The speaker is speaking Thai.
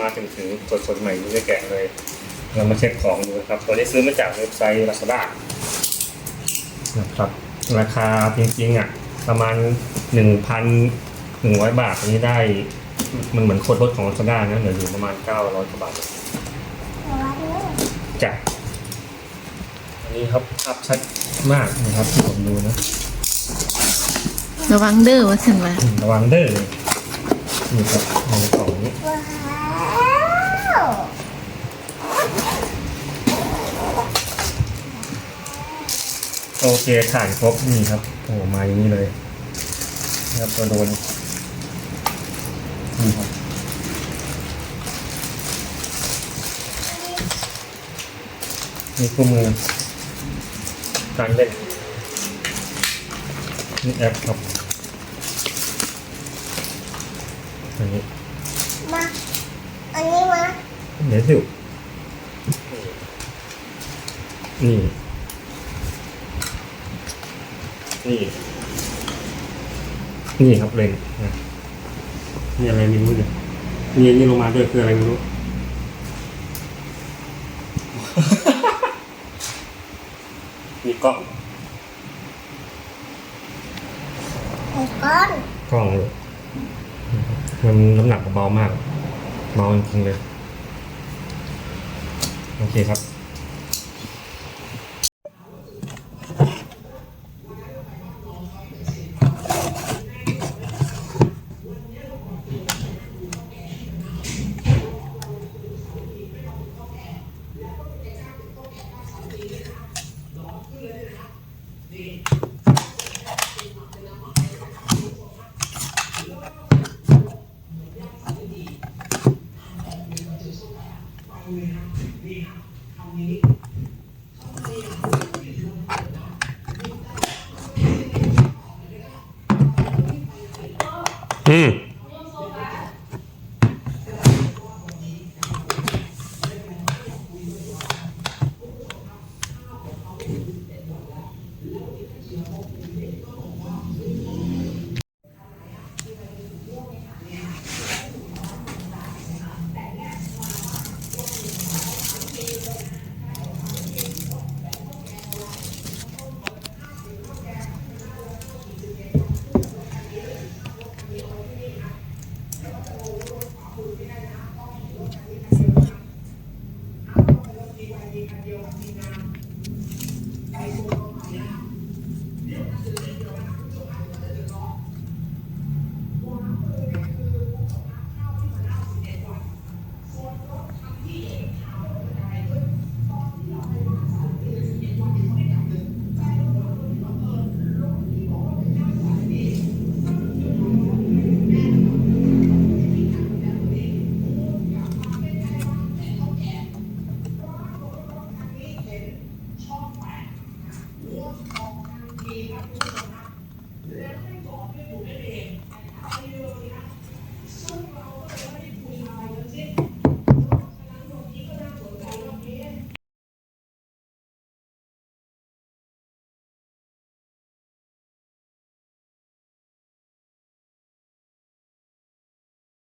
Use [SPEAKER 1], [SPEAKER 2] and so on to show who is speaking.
[SPEAKER 1] มาถึงถึงสดสดๆใหม่ไม่ได้แกะเลย เรามาเช็คของดูนะครับ ตัวนี้ซื้อมาจากเว็บไซต์ Lazada นะครับ ราคาจริงๆอะ ประมาณ 1,100 บาทอันนี้ได้ มันเหมือนโคตรลดของ Lazada นะเหลืออยู่ประมาณ 900กว่าบาทจ้ะอันนี้ครับภาพชัดมากนะครับที่ผมดูนะ
[SPEAKER 2] ระวังเด้อว่าฉันว่า
[SPEAKER 1] ระวังเด้อ นี่ครับในกล่องนี้
[SPEAKER 3] ว้าว
[SPEAKER 1] โอเคถ่านครบนี่ครับโอ้มาอย่างนี้เลยนะครับตัวโดนนี่ครับนี่คู่มือการเล่นนี่แอปครับ อันนี้
[SPEAKER 3] มาอันนี้มา
[SPEAKER 1] เดี๋ยวสิวนี่ นี่ นี่ครับเลนนะนี่อะไรไม่รู้เนี่ยนี่นี่ลงมาด้วยคืออะไรไม่รู้ มีกล้อง
[SPEAKER 3] ไอ้ก้อน
[SPEAKER 1] กล้องเลย มันน้ำหนักเบามากเบาจริงๆเลย โอเคครับ อืม
[SPEAKER 3] ม เลยนะ